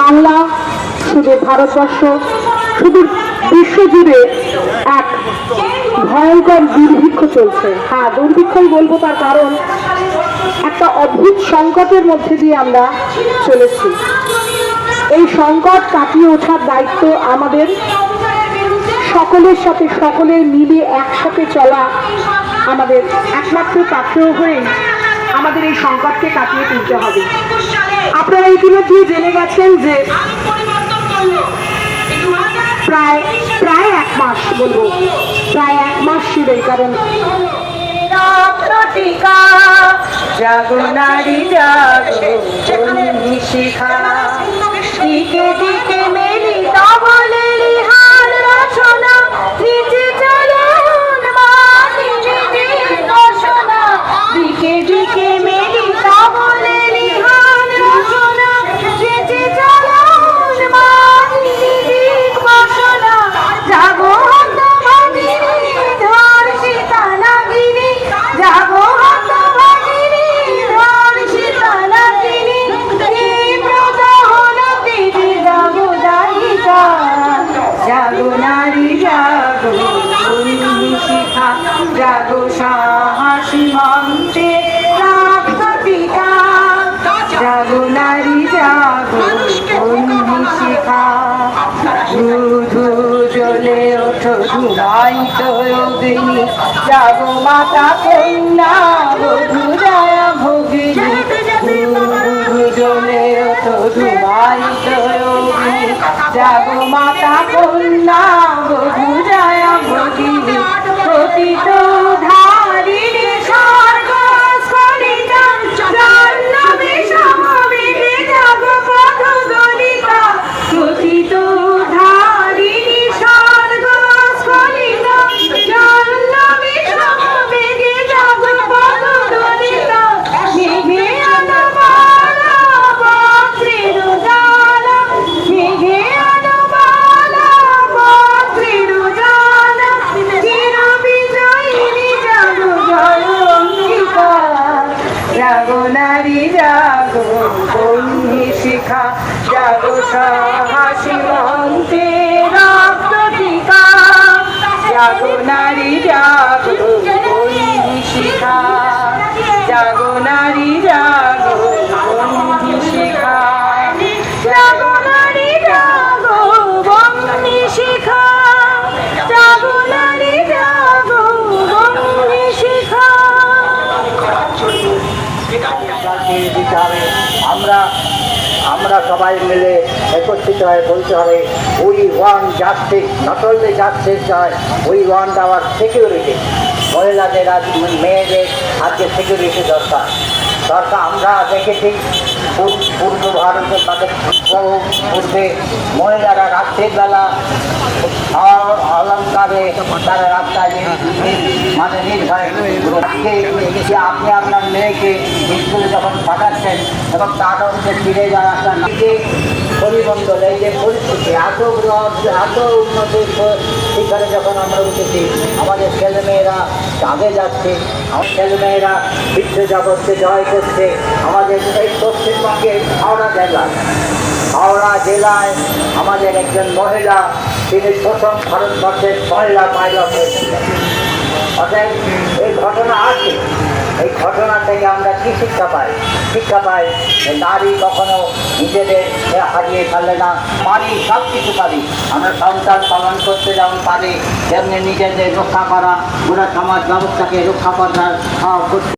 বাংলা, শুধু ভারতবর্ষ, শুধু বিশ্বজুড়ে এক ভয়ঙ্কর দুর্ভিক্ষ চলছে। হ্যাঁ দুর্ভিক্ষই বলব তার কারণ, একটা অদ্ভুত সংকটের মধ্যে দিয়ে আমরা চলেছি। এই সংকট কাটিয়ে ওঠার দায়িত্ব আমাদের সকলের সাথে সকলের মিলে একসাথে চলা আমাদের একমাত্র পাত্র হয়ে আমাদের এই সংকটকে কাটিয়ে তুলতে হবে। আপনারা ইতিমধ্যে জেনে গেছেন যে প্রায় প্রায় এক মাস বলব। প্রায় এক মাস শিবে কারণ। জাগো নারী জাগো শিখা দিকে দিকে মেলি জাগো রক্ত পিতা জাগো নারী জাগো শিখা। শুধু জ্বলে ওঠো ধুমাই তো অগ্নি। যাব মাতা কন্যা বধু জয়া ভগিনী শুধু জ্বলে ওঠো ধুমাই অগ্নি। যাব মাতা কন্যা বধু জাগো সাহসী মন্ত্রে রক্ত টিকা জাগো নারী, জাগো শিখা। জাগো নারী, জাগো শিখা। জাগো নারী, জাগো শিখা। জাগো আমরা আমরা সবাই মিলে একত্রিত হয়ে বলতে হবে we want justice not only justice নয় উই ওয়ান্ট আওয়ার সিকিউরিটি মহিলাদের আজ, মেয়েদের আজকে সিকিউরিটি দরকার। দরকার আমরা দেখেছি পূর- পূর্ব ভারতে তাদের পূর্বে মহিলারা রাত্রির বেলা অ- অলঙ্কারে তারা রাস্তায় নি- নি- মানে নির্ভয় যে আপনি আপনার মেয়েকে স্কুলে যখন পাঠাচ্ছেন এবং তার মধ্যে ফিরে যাওয়া আপনার নাকি পরিমণ্ডল এই যে পরিস্থিতি এত এত উন্নতির প- শিখরে যখন আমরা উঠেছি আমাদের ছেলেমেয়েরা চাঁদে যাচ্ছে আমার ছেলেমেয়েরা বিশ্ব জগৎকে জয় করছে আমাদের এই পশ্চিমবঙ্গের হাওড়া জেলায় হাওড়া জেলায় আমাদের একজন মহিলা তিনি প্রথম ভারতবর্ষের মহিলা পাইলট হয়েছিলেন। অতএব এই ঘটনা আছে। এই ঘটনা থেকে আমরা কি শিক্ষা পাই? শিক্ষা পাই নারী কখনো নিজেদের হারিয়ে ফেলে না পারি সব কিছু পারি আমরা সন্তান পালন করতে যেমন পারি, তেমনি নিজেদের রক্ষা করা, পুরো সমাজ ব্যবস্থাকে রক্ষা করার করতে